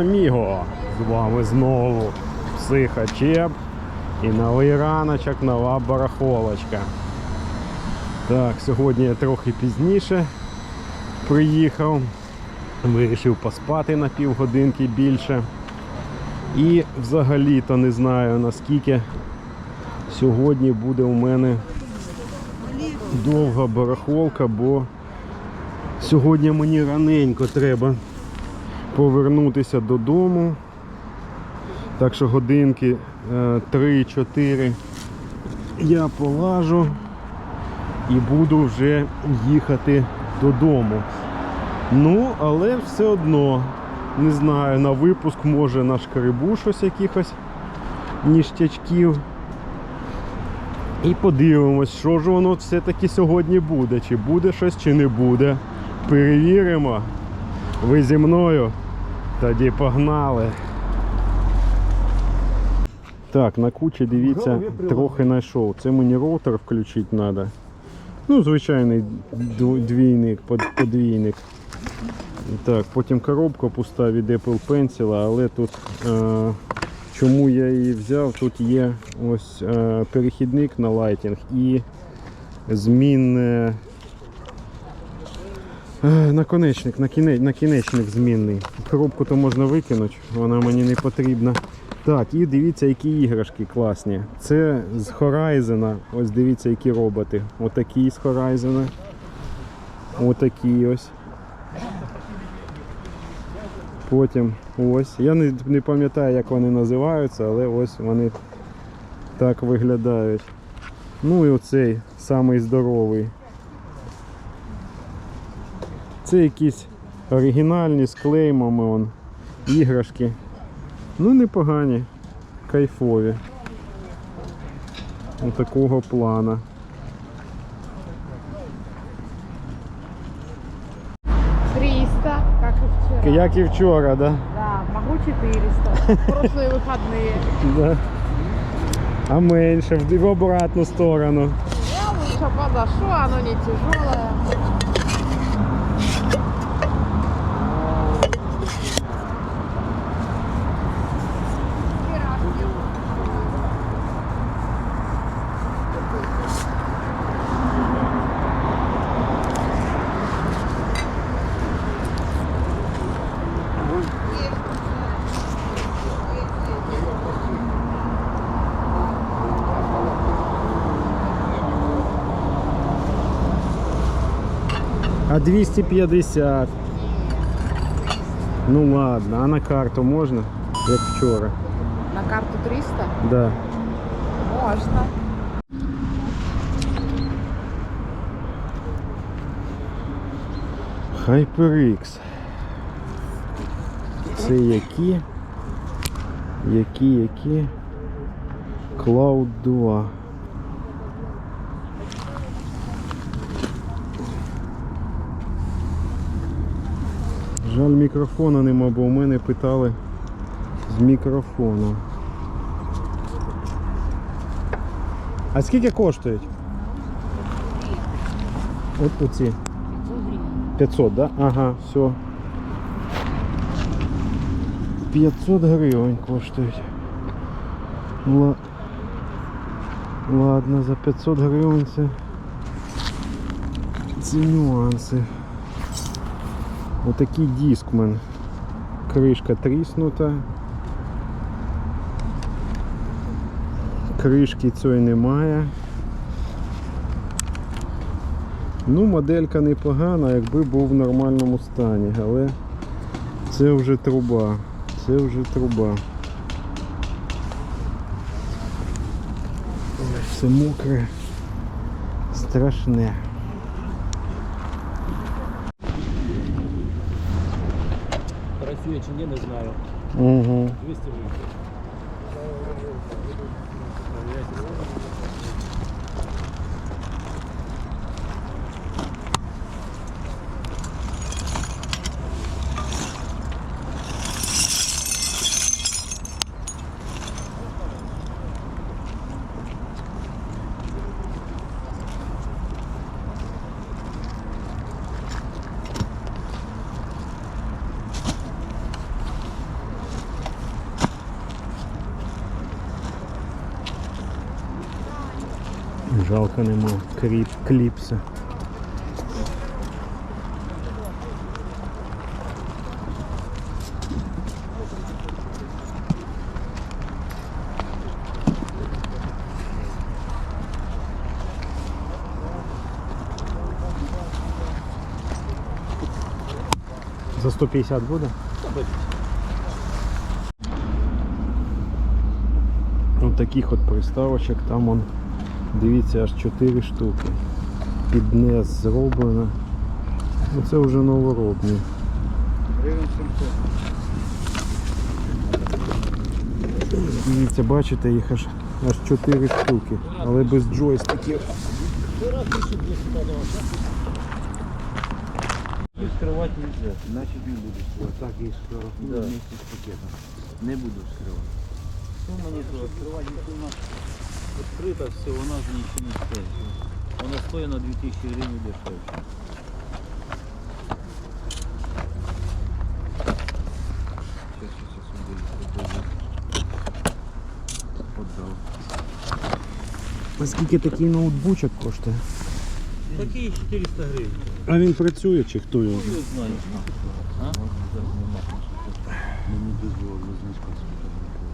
Amigo! З вами знову Психачеп і новий раночок, нова барахолочка. Так, сьогодні я трохи пізніше приїхав. Вирішив поспати на півгодинки більше. І взагалі-то не знаю наскільки сьогодні буде у мене довга барахолка, бо сьогодні мені раненько треба повернутися додому. Так що годинки е, 3-4 я полажу і буду вже їхати додому. Ну, але все одно, не знаю, на випуск може на шкарибу щось якихось ніштячків. І подивимось, що ж воно все-таки сьогодні буде. Чи буде щось, чи не буде. Перевіримо. Ви зі мною? Тоді погнали. Так, на кучі дивіться, трохи знайшов. Це мені роутер включити треба. Ну, звичайний двійник, подвійник. Так, потім коробка пуста від Apple Pencil, але тут е, чому я її взяв? Тут є ось е, перехідник на лайтінг і змінне Наконечник, накіне, накінечник змінний. Коробку то можна викинути, вона мені не потрібна. Так, і дивіться, які іграшки класні. Це з Horizon. Ось дивіться, які роботи. Отакі з Horizon. Отакі ось. Потім ось. Я не, не пам'ятаю, як вони називаються, але ось вони так виглядають. Ну і оцей самий здоровий. Це якісь оригінальні з клеймами он, іграшки. Ну непогані, кайфові. Ось такого плана. Триста, как и вчера. Як і вчора, да? Да, могу 400. В прошлые выходные. да. А менше, в в обратну сторону. Я лучше подошу, оно не тяжелое. 250. Ну ладно, а на карту можна? Як вчора. На карту 300? Да. Можно. HyperX. Це які? Які, які? Cloud 2. Жаль, мікрофона нема, бо у мене питали з мікрофону. А скільки коштують? От оці. 500, да? Ага, все. 500 гривень коштують. Ла... Ладно, за 500 гривень це. Ці нюанси. Отакий дискмен. Кришка тріснута. Кришки цієї немає. Ну, моделька непогана, якби був в нормальному стані, але це вже труба. Це вже труба. Все мокре. Страшне. Працює чи ні, не знаю. Угу. 200 гривень. Жалко нема кріп, кліпса. За 150 буде? Ось таких от приставочок, там он, дивіться, аж 4 штуки. Піднес зроблено. Ну це вже новоробні. Дивіться, бачите, їх аж, аж 4 штуки, але без джойстиків. Скривати не можна. Значит не буду скрывать. Так и сфотографирую Да. вместе с пакетом. Не буду скрывать. Що мені вона відкрита, все, вона ж нічого не стоїть. Вона стоїть на 2000 гривень дешевше. А скільки такий ноутбучок коштує? Такі 400 гривень. А він працює чи хто його? Ну, не знаю. А? Мені дозволили значка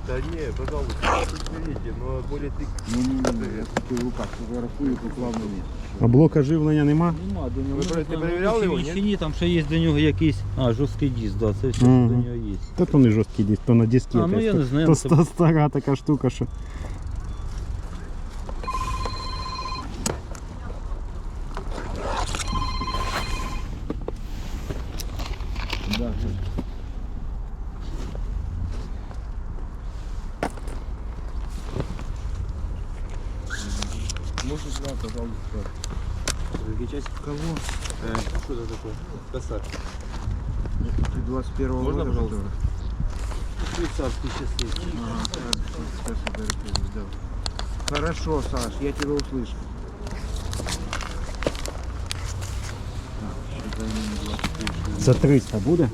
Да не, пожалуйста, смотрите, но более ты... Ні, ні, ні, я хотів в руках фотографую, поклав на місце. А блока живлення нема? Нема до нього. Ви Ну, не там, перевіряли ну, його, чи ні? Ні, там ще є до нього якийсь. А, жорсткий диск, да, це все Мгм. до нього є. Та то не жорсткий диск, то на дискеті. А, ну, я не знаю, То, ну, це- ста- стара така штука, що. Да, пожалуйста. Часть кого? Э, что это такое? Косарь. Ты 21 Можно, года пожалуйста? фотограф? Швейцарський щасливчик. Ага, сейчас, сейчас фотографирую, да. Хорошо, Саш, я тебя услышу. Так, еще дай мне 23 За 300 буде?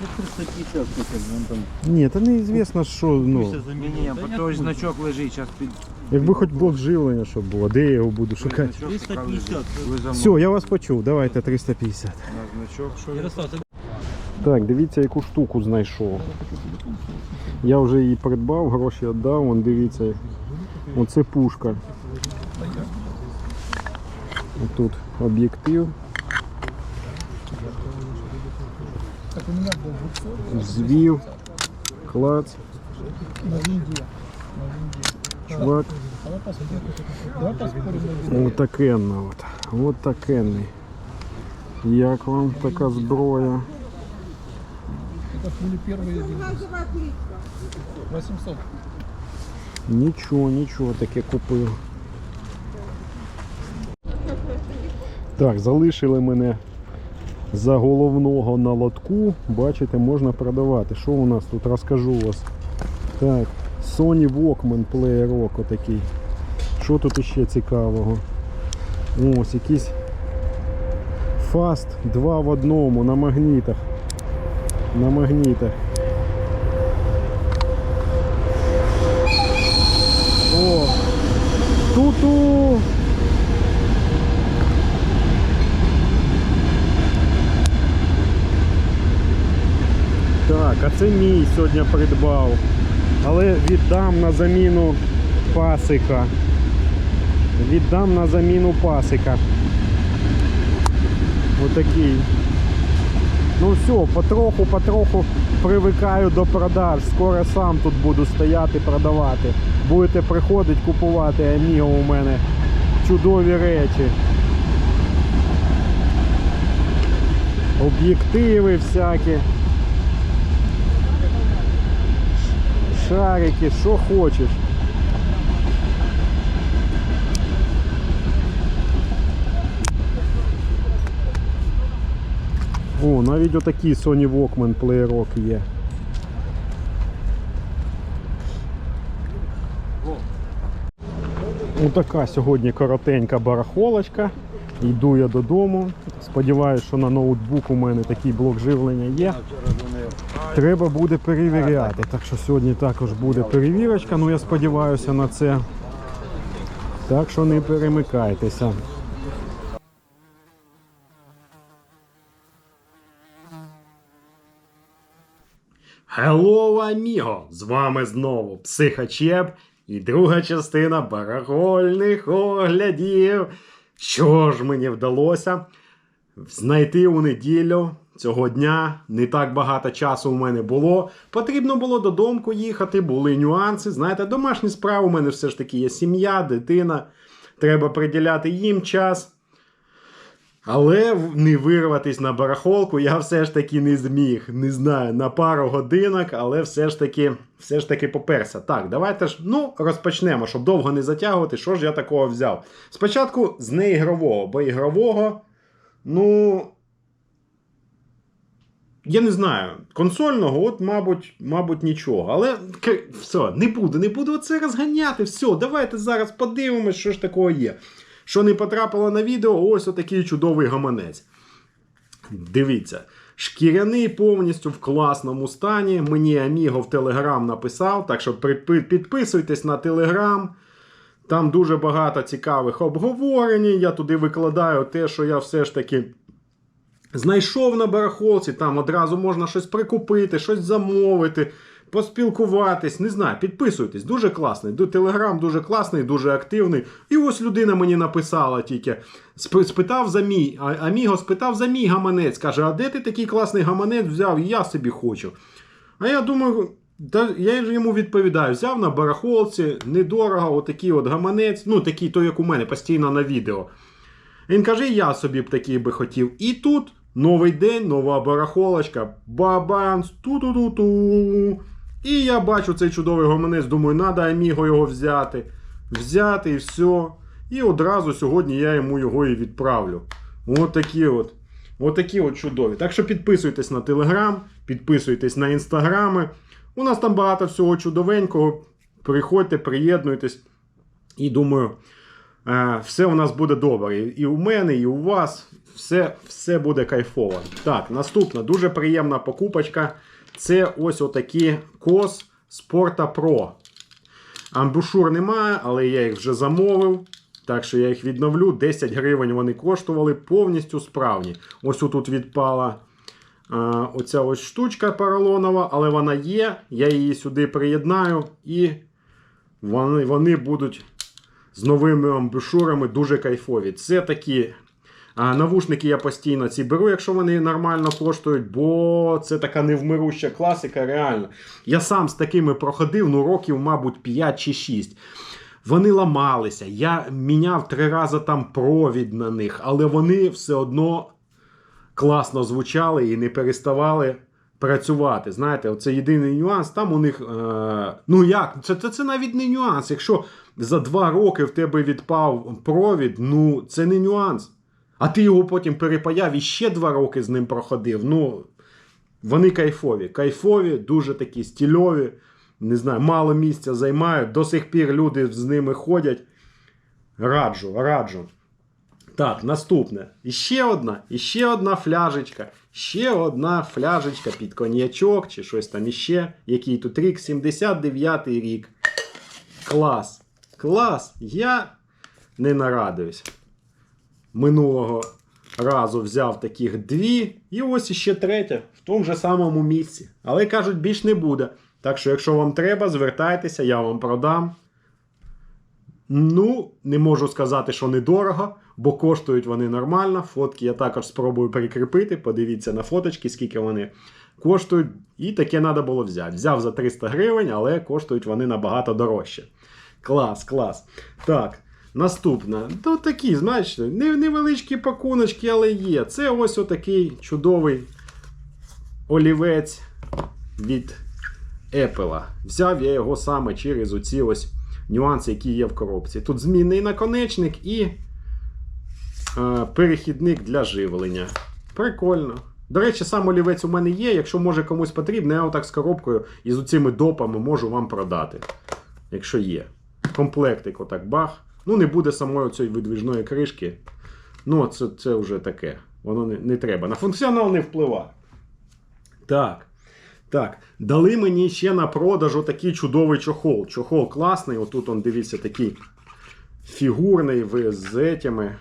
Ну, 350 тисяч, вон там. Ні, та неізвісно, що, ну. Після Не, заміни. не, Та по як той буде? значок лежить, сейчас під... Якби хоч блок живлення, щоб було, де я його буду шукати? 350. лежить. Ви за Все, я вас почув, давайте 350. На значок, що він? Ярослав, ти Так, дивіться, яку штуку знайшов. Я вже її придбав, гроші віддав, вон дивіться. Оце пушка. Тут об'єктив. Звів, клац Чувак. Отакенна от. От такенний. Як вам така зброя? Это были первые 800. Нічого, нічого таке купив. Так, залишили мене за головного на лотку. Бачите, можна продавати. Що у нас тут? Розкажу вас. Так, Sony Walkman Play Rock отакий. Що тут іще цікавого? Ось якийсь Fast 2 в одному на магнітах. На магнітах. О! Ту-ту! Так, а це мій сьогодні придбав. Але віддам на заміну пасика. Віддам на заміну пасика. Отакий. Ну все, потроху, потроху привикаю до продаж. Скоро сам тут буду стояти, продавати. Будете приходити купувати Аміго у мене. Чудові речі. Об'єктиви всякі. Шарики, що хочеш. О, навіть отакий Sony Walkman Rock є. Отака сьогодні коротенька барахолочка. Йду я додому. Сподіваюсь, що на ноутбук у мене такий блок живлення є. Треба буде перевіряти. Так що сьогодні також буде перевірочка. Ну я сподіваюся на це. Так що не перемикайтеся. Hello, аміго! З вами знову Психачеп і друга частина барахольних оглядів. Що ж мені вдалося знайти у неділю цього дня? Не так багато часу у мене було. Потрібно було додому їхати, були нюанси. Знаєте, домашні справи у мене все ж таки є сім'я, дитина. Треба приділяти їм час. Але не вирватись на барахолку я все ж таки не зміг. Не знаю, на пару годинок, але все ж таки, все ж таки поперся. Так, давайте ж ну, розпочнемо, щоб довго не затягувати, що ж я такого взяв. Спочатку з неігрового, бо ігрового, ну. Я не знаю, консольного, от, мабуть, мабуть, нічого. Але все, не буду, не буду це розганяти. Все, давайте зараз подивимось, що ж такого є. Що не потрапило на відео, ось отакий чудовий гаманець. Дивіться, шкіряний повністю в класному стані. Мені Аміго в Телеграм написав, так що підписуйтесь на Телеграм. Там дуже багато цікавих обговорень. Я туди викладаю те, що я все ж таки знайшов на барахолці. Там одразу можна щось прикупити, щось замовити, поспілкуватись. Не знаю, підписуйтесь. Дуже класний. Телеграм дуже класний, дуже активний. І ось людина мені написала тільки. Спитав за мій, а- Аміго спитав за мій гаманець. Каже, а де ти такий класний гаманець взяв? Я собі хочу. А я думаю, та я йому відповідаю: взяв на барахолці, недорого, отакий от гаманець, ну такий, той, як у мене, постійно на відео. Він каже, я собі б такий би хотів. І тут новий день, нова барахолочка. Бабанс, ту-ту-ту-ту. І я бачу цей чудовий гаманець, думаю, треба Аміго його взяти. Взяти і все. І одразу сьогодні я йому його і відправлю. От такі от. От такі от чудові. Так що підписуйтесь на Телеграм, підписуйтесь на інстаграми. У нас там багато всього чудовенького. Приходьте, приєднуйтесь. І думаю, все у нас буде добре. І- у мене, і у вас. Все, все буде кайфово. Так, наступна дуже приємна покупочка. Це ось отакі кос Спорта Pro. Амбушур немає, але я їх вже замовив. Так що я їх відновлю. 10 гривень вони коштували повністю справні. Ось тут відпала а, оця ось штучка поролонова, але вона є. Я її сюди приєднаю і вони, вони будуть з новими амбушурами дуже кайфові. Це такі. А навушники я постійно ці беру, якщо вони нормально коштують, бо це така невмируща класика, реально. Я сам з такими проходив ну, років, мабуть, 5 чи 6. Вони ламалися. Я міняв три рази там провід на них, але вони все одно класно звучали і не переставали працювати. Знаєте, оце єдиний нюанс. Там у них. Е, ну як? Це, це, це навіть не нюанс. Якщо за два роки в тебе відпав провід, ну це не нюанс. А ти його потім перепаяв і ще два роки з ним проходив. Ну, вони кайфові. Кайфові, дуже такі стільові. Не знаю, мало місця займають. До сих пір люди з ними ходять. Раджу, раджу. Так, наступне. І ще одна, і ще одна фляжечка. Ще одна фляжечка під коньячок чи щось там іще. Який тут рік? 79-й рік. Клас. Клас. Я не нарадуюсь. Минулого разу взяв таких дві, і ось іще третя в тому же самому місці. Але кажуть, більш не буде. Так що, якщо вам треба, звертайтеся, я вам продам. Ну, не можу сказати, що недорого, бо коштують вони нормально. Фотки я також спробую прикріпити. Подивіться на фоточки, скільки вони коштують. І таке треба було взяти. Взяв за 300 гривень, але коштують вони набагато дорожче. Клас, клас. Так, наступна. То такі, знаєте, невеличкі пакуночки, але є. Це ось отакий чудовий олівець від Apple. Взяв я його саме через оці ось нюанси, які є в коробці. Тут змінний наконечник і перехідник для живлення. Прикольно. До речі, сам олівець у мене є. Якщо може комусь потрібно, я отак з коробкою і з оцими допами можу вам продати. Якщо є. Комплектик, отак бах. Ну, не буде самої цієї видвіжної кришки. Ну, це, це вже таке. Воно не, не треба. На функціонал не впливає. Так. Так, дали мені ще на продаж такий чудовий чохол. Чохол класний. Отут он, дивіться, такий фігурний з етями,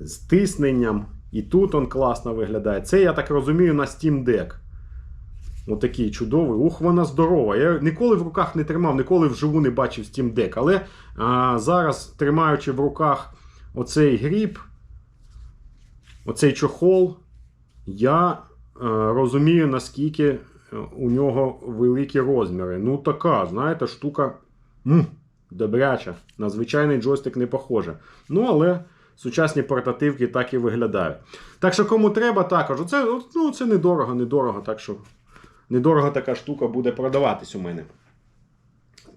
з тисненням. І тут он класно виглядає. Це, я так розумію, на Steam Deck. Отакий чудовий. Ух, вона здорова. Я ніколи в руках не тримав, ніколи вживу не бачив Steam Deck. Але а, зараз, тримаючи в руках оцей гріб, оцей чохол, я е, розумію, наскільки е, у нього великі розміри. Ну, така, знаєте, штука м, добряча. На звичайний джойстик не похоже. Ну, але сучасні портативки так і виглядають. Так що, кому треба, також. Оце, ну, це недорого, недорого. Так що недорого така штука буде продаватись у мене.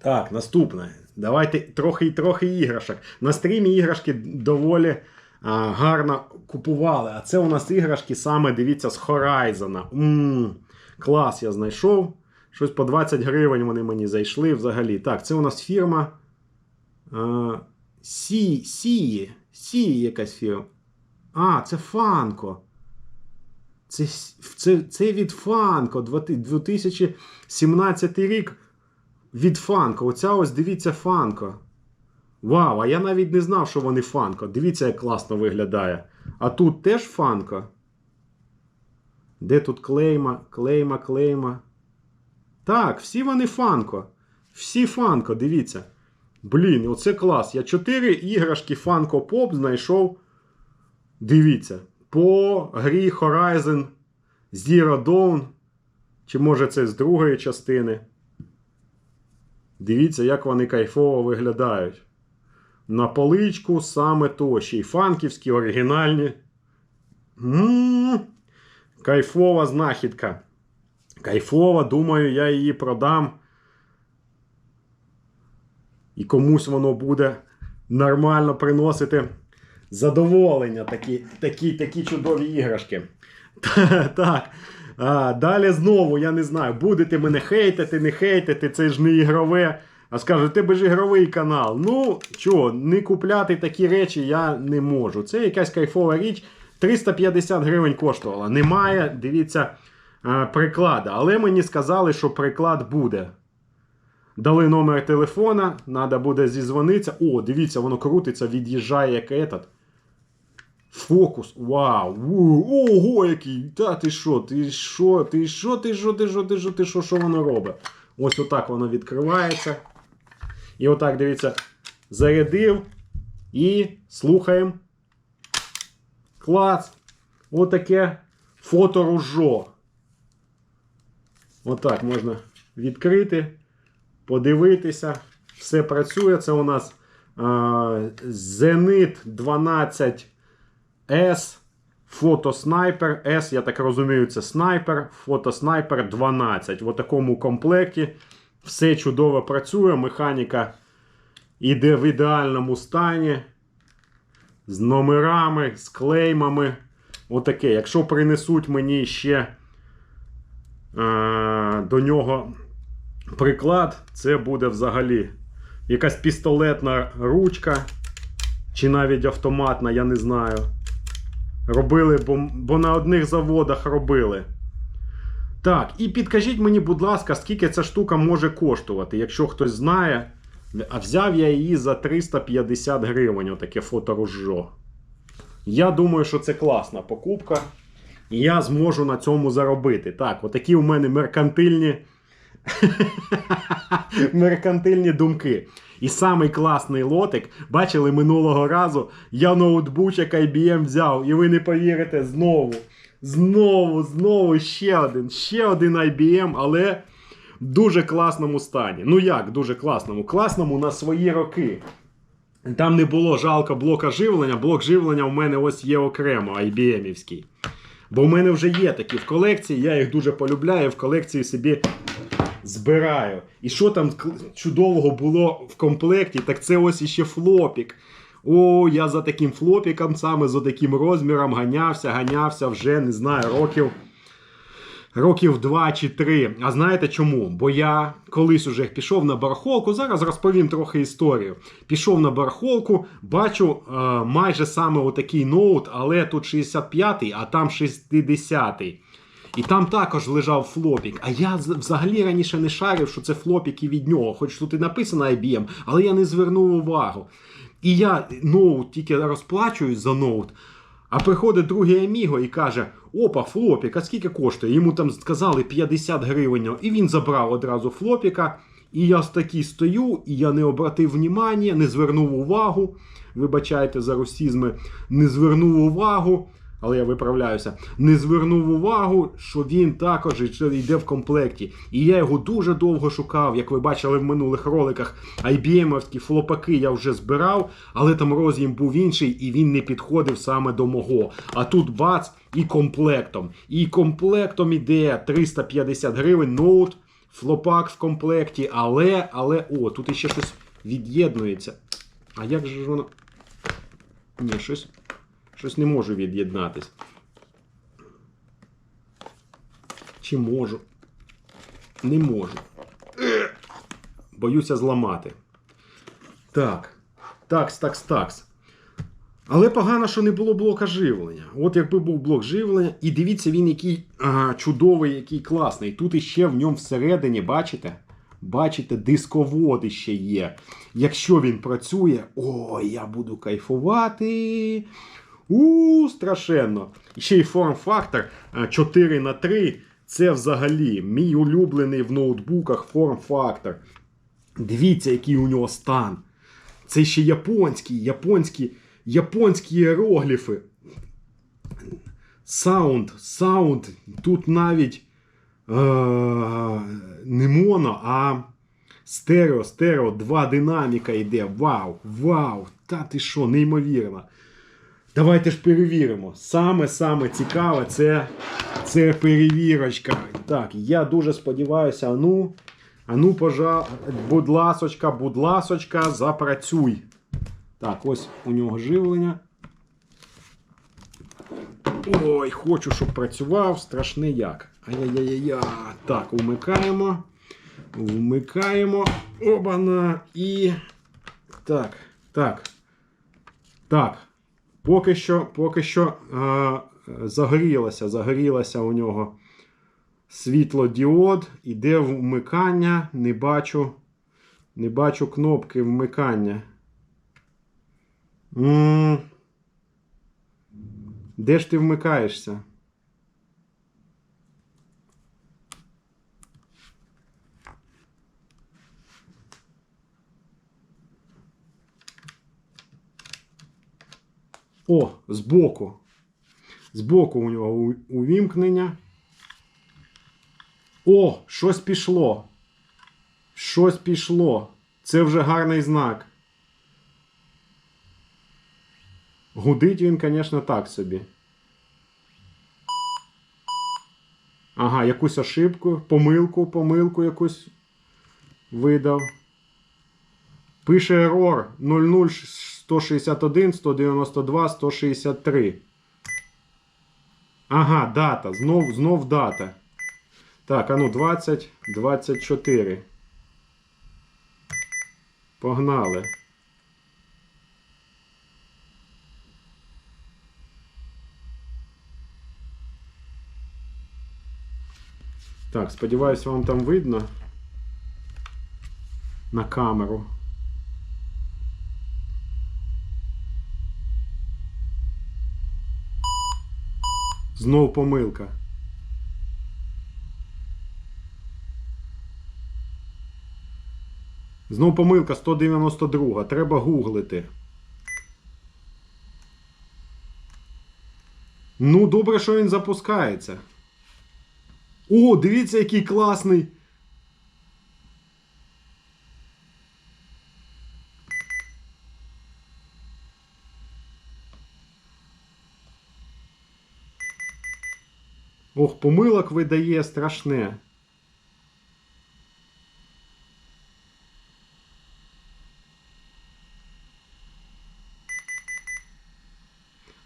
Так, наступне. Давайте трохи трохи іграшок. На стрімі іграшки доволі а, гарно купували. А це у нас іграшки саме, дивіться, з Horizon. Мм, клас, я знайшов. Щось по 20 гривень вони мені зайшли взагалі. Так, це у нас фірма. А, Сі, якась фірма. А, це Фанко. Це, це, це від Фанко. 2017 рік від Фанко. Оця ось дивіться Фанко. Вау, а я навіть не знав, що вони Фанко. Дивіться, як класно виглядає. А тут теж Фанко. Де тут клейма, клейма, клейма. Так, всі вони Фанко. Всі Фанко, дивіться. Блін, оце клас. Я 4 іграшки Funko Pop знайшов. Дивіться. По грі Horizon Zero Dawn. Чи може це з другої частини? Дивіться, як вони кайфово виглядають. На поличку саме то. Ще й фанківські, оригінальні. м Кайфова знахідка. Кайфова, думаю, я її продам. І комусь воно буде нормально приносити задоволення. Такі, такі, такі чудові іграшки. Так. А, далі знову, я не знаю, будете мене хейтити, не хейтити, це ж не ігрове. А скажуть, у тебе ж ігровий канал. Ну, чого, не купляти такі речі я не можу. Це якась кайфова річ. 350 гривень коштувала. Немає, дивіться, приклада. Але мені сказали, що приклад буде. Дали номер телефона, треба буде зізвонитися. О, дивіться, воно крутиться, від'їжджає як этот. Фокус. Вау! Ого, який! Та ти що, ти що, ти що, ти що, ти що, ти що, ти що, що воно робить? Ось отак воно відкривається. І отак, дивіться, зарядив. І слухаємо. Клац! Отаке фоторужо. Отак можна відкрити, подивитися. Все працює. Це у нас Zenit 12 S, фотоснайпер. S, я так розумію, це снайпер, фотоснайпер 12. В такому комплекті все чудово працює. Механіка іде в ідеальному стані. З номерами, з клеймами. Отаке. Якщо принесуть мені ще е, до нього приклад, це буде взагалі якась пістолетна ручка. Чи навіть автоматна, я не знаю. Робили, бо, бо на одних заводах робили. Так, і підкажіть мені, будь ласка, скільки ця штука може коштувати, якщо хтось знає. А взяв я її за 350 гривень, отаке фоторужжо. Я думаю, що це класна покупка. І я зможу на цьому заробити. Так, отакі у мене меркантильні. меркантильні думки. І самий класний лотик, бачили минулого разу, я ноутбучок IBM взяв, і ви не повірите знову. Знову, знову ще один, ще один IBM, але в дуже класному стані. Ну як, дуже класному? Класному на свої роки. Там не було жалко блока живлення. Блок живлення у мене ось є окремо, IBM-івський. Бо в мене вже є такі в колекції, я їх дуже полюбляю, в колекції собі збираю. І що там чудового було в комплекті, так це ось іще флопік. О, я за таким флопіком, саме за таким розміром ганявся, ганявся вже не знаю, років. Років 2 чи 3. А знаєте чому? Бо я колись уже пішов на барахолку. Зараз розповім трохи історію. Пішов на барахолку, бачу е, майже саме отакий ноут, але тут 65-й, а там 60-й. І там також лежав флопік. А я взагалі раніше не шарив, що це флопіки від нього. Хоч тут і написано IBM, але я не звернув увагу. І я ноут тільки розплачуюсь за ноут. А приходить другий Аміго і каже: Опа, флопік, а скільки коштує? Йому там сказали 50 гривень. І він забрав одразу флопіка. І я такий стою, і я не обратив внимання, не звернув увагу. Вибачайте за русізми, не звернув увагу. Але я виправляюся, не звернув увагу, що він також йде в комплекті. І я його дуже довго шукав, як ви бачили в минулих роликах. IBM-овські флопаки я вже збирав, але там роз'єм був інший, і він не підходив саме до мого. А тут бац, і комплектом. І комплектом іде 350 гривень ноут, флопак в комплекті, але, але, о, тут іще щось від'єднується. А як же ж воно. Ні, щось. Щось не можу від'єднатись. Чи можу? Не можу. Боюся зламати. Так. Такс, такс, такс. Але погано, що не було блока живлення. От якби був блок живлення, і дивіться, він який ага, чудовий, який класний. Тут іще в ньому всередині, бачите? Бачите, дисковод іще є. Якщо він працює, ой, я буду кайфувати. У, страшенно. Ще й форм-фактор 4 на 3 Це взагалі мій улюблений в ноутбуках форм-фактор. Дивіться, який у нього стан. Це ще японські, японські, японські іерогліфи. Саунд, саунд. Тут навіть е- не моно, а стерео, стерео, два динаміка йде. Вау, вау! Та ти що, неймовірно. Давайте ж перевіримо. Саме-саме цікаве це, це перевірочка. Так, я дуже сподіваюся, ану, ану, пожа, будь ласочка, будь ласочка, запрацюй. Так, ось у нього живлення. Ой, хочу, щоб працював, страшне як. Ай-яй-яй-яй. Так, вмикаємо. Вмикаємо. Обана. І. Так. Так. Так. Поки що, поки що е, загорілося, загорілося у нього світлодіод. Іде вмикання. Не бачу. Не бачу кнопки вмикання. м де ж ти вмикаєшся? О, збоку. Збоку у нього увімкнення. О, щось пішло. Щось пішло. Це вже гарний знак. Гудить він, звісно, так собі. Ага, якусь ошибку, помилку, помилку якусь видав. Пише ерор 00161 192 163. Ага, дата. Знов, знов дата. Так, а ну 20, 24. Погнали. Так, сподіваюсь, вам там видно на камеру. Знов помилка. Знов помилка 192. Треба гуглити. Ну, добре, що він запускається. О, дивіться, який класний. Ох, помилок видає страшне.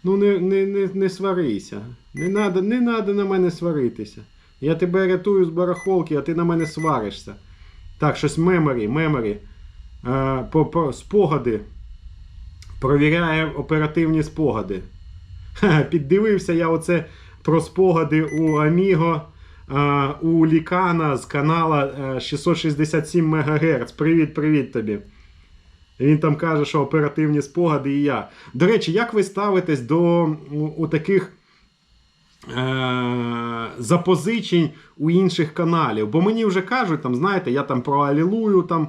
Ну, не, не, не, не сварися. Не надо, не надо на мене сваритися. Я тебе рятую з барахолки, а ти на мене сваришся. Так, щось меморі, меморі. Е, по, по, спогади. Провіряє оперативні спогади. Ха, піддивився я оце про спогади у Аміго. е, У Лікана з канала е, 667 МГц. Привіт, привіт тобі. Він там каже, що оперативні спогади і я. До речі, як ви ставитесь до у таких е, запозичень у інших каналів? Бо мені вже кажуть, там, знаєте, я там про Алілую, там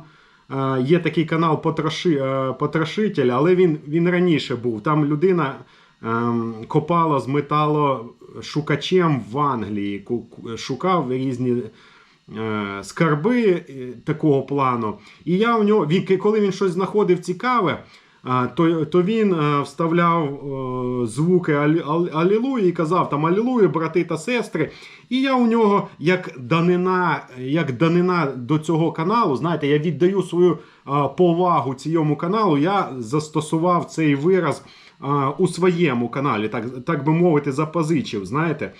е, є такий канал Потроши, е, Потрошитель, але він, він раніше був. Там людина ем, копала з металошукачем в Англії, шукав різні е, скарби е, такого плану. І я у нього, він, коли він щось знаходив цікаве, то, то він е, вставляв е, звуки Алілуї і казав там Алілуї, брати та сестри. І я у нього, як данина, як данина до цього каналу, знаєте, я віддаю свою е, повагу цьому каналу, я застосував цей вираз е, у своєму каналі, так, так би мовити, запозичив. знаєте.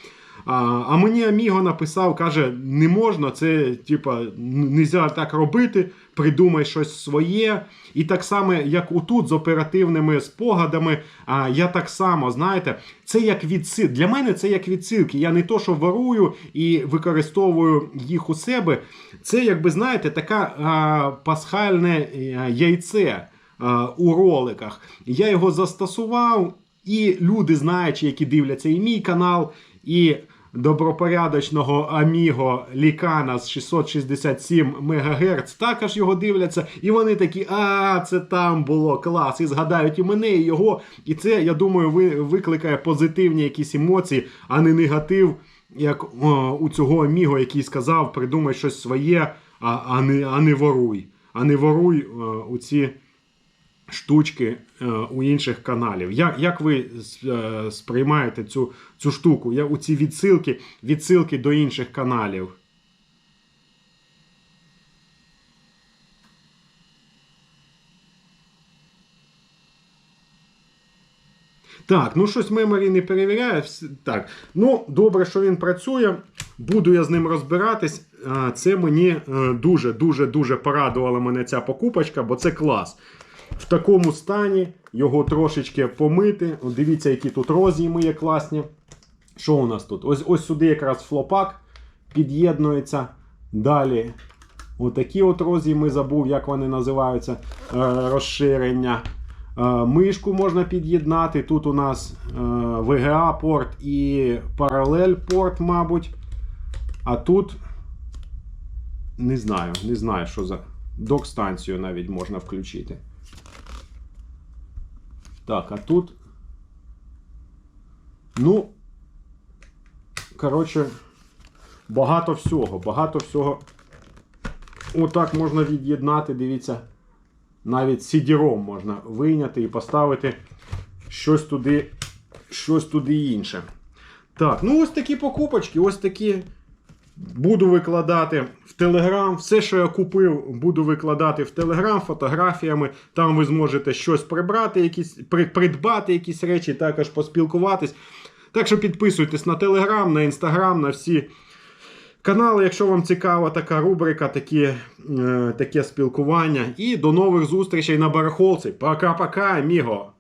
А, а мені Аміго написав, каже, не можна, це типа нельзя так робити, придумай щось своє. І так само, як отут з оперативними спогадами, а, я так само, знаєте, це як відсил. Для мене це як відсилки. Я не то, що ворую і використовую їх у себе. Це, якби знаєте, така а, пасхальне е, яйце у роликах. Я його застосував, і люди, знаючи, які дивляться і мій канал, і добропорядочного Аміго Лікана з 667 МГц також його дивляться, і вони такі, а, це там було клас, і згадають і мене, і його. І це, я думаю, викликає позитивні якісь емоції, а не негатив, як о, у цього Аміго, який сказав, придумай щось своє, а, а, не, а не воруй. А не воруй о, у ці штучки е, у інших каналів. Як, як ви е, сприймаєте цю, цю штуку? Я, у ці відсилки, відсилки до інших каналів? Так, ну щось меморі не перевіряє. Так, ну добре, що він працює. Буду я з ним розбиратись. Це мені е, дуже, дуже, дуже порадувала мене ця покупочка, бо це клас. В такому стані його трошечки помити. Дивіться, які тут роз'єми є класні. Що у нас тут? Ось ось сюди якраз флопак під'єднується. Далі. Отакі от роз'єми забув, як вони називаються. Е, розширення. Е, Мишку можна під'єднати. Тут у нас е, VGA порт і паралель порт, мабуть. А тут не знаю, не знаю, що за док-станцію навіть можна включити. Так, а тут. Ну. Коротше, багато всього, багато всього. Отак можна від'єднати, дивіться. Навіть CD-ROM можна вийняти і поставити щось туди, щось туди інше. Так, ну ось такі покупочки, ось такі. Буду викладати в Телеграм. Все, що я купив, буду викладати в Телеграм фотографіями. Там ви зможете щось прибрати, якісь, при- придбати якісь речі, також поспілкуватись. Так що підписуйтесь на Телеграм, на Інстаграм, на всі канали, якщо вам цікава така рубрика, такі, е, таке спілкування. І до нових зустрічей на барахолці. Пока-пока, аміго!